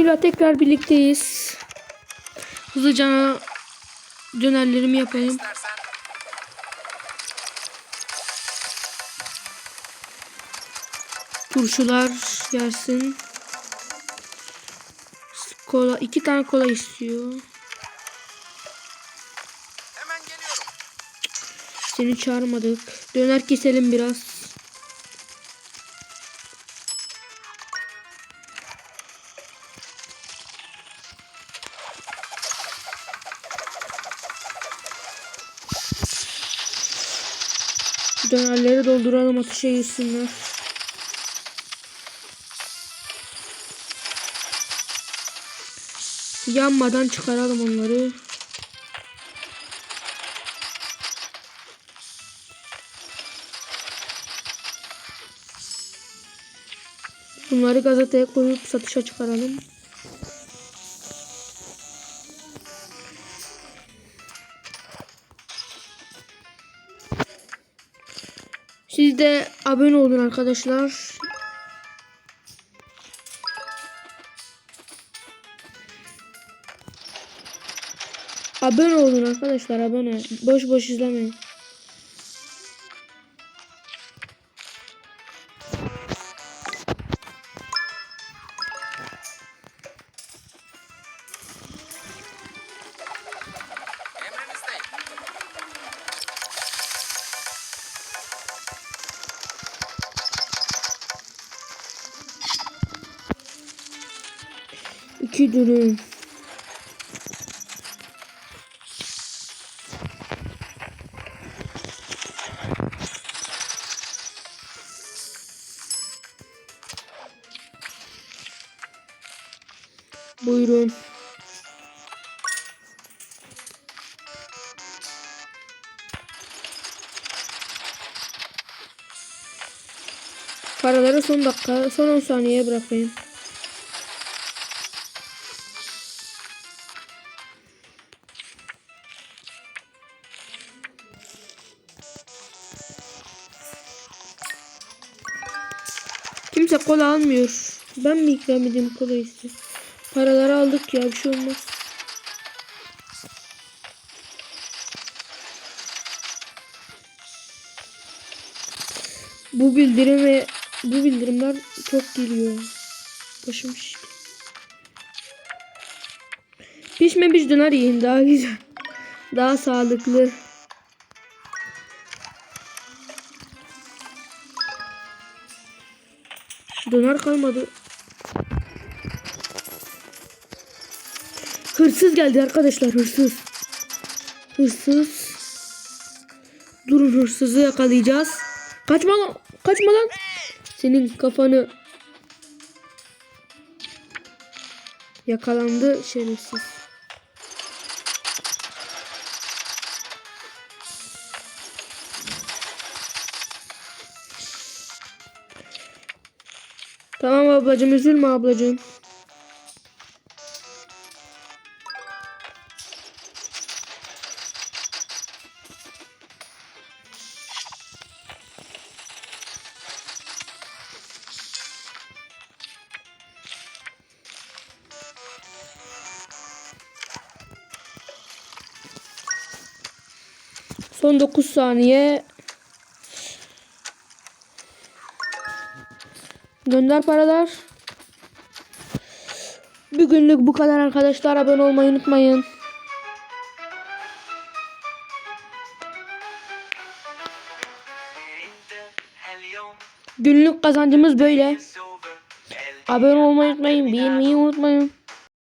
oyunuyla tekrar birlikteyiz. Hızlıca dönerlerimi yapayım. Turşular gelsin. Kola iki tane kola istiyor. Seni çağırmadık. Döner keselim biraz. Dönerleri dolduralım ateşe girsinler. Yanmadan çıkaralım onları. Bunları gazeteye koyup satışa çıkaralım. Siz de abone olun arkadaşlar. Abone olun arkadaşlar abone. Boş boş izlemeyin. 2 dürüm. Buyurun. Paraları son dakika, son 10 saniyeye bırakayım. Kimse kola almıyor. Ben mi ikram edeyim kola iste? Paraları aldık ya bir şey olmaz. Bu bildirimi bu bildirimler çok geliyor. Başım şişti. Pişmemiş döner yiyin daha güzel. Daha sağlıklı. Döner kalmadı. Hırsız geldi arkadaşlar hırsız. Hırsız. Durun hırsızı yakalayacağız. Kaçma lan. Kaçma lan. Senin kafanı. Yakalandı şerefsiz. Tamam ablacığım üzülme ablacığım. Son 9 saniye. Gönder paralar. Bugünlük bu kadar arkadaşlar. Abone olmayı unutmayın. Günlük kazancımız böyle. Abone olmayı unutmayın. Beğenmeyi unutmayın.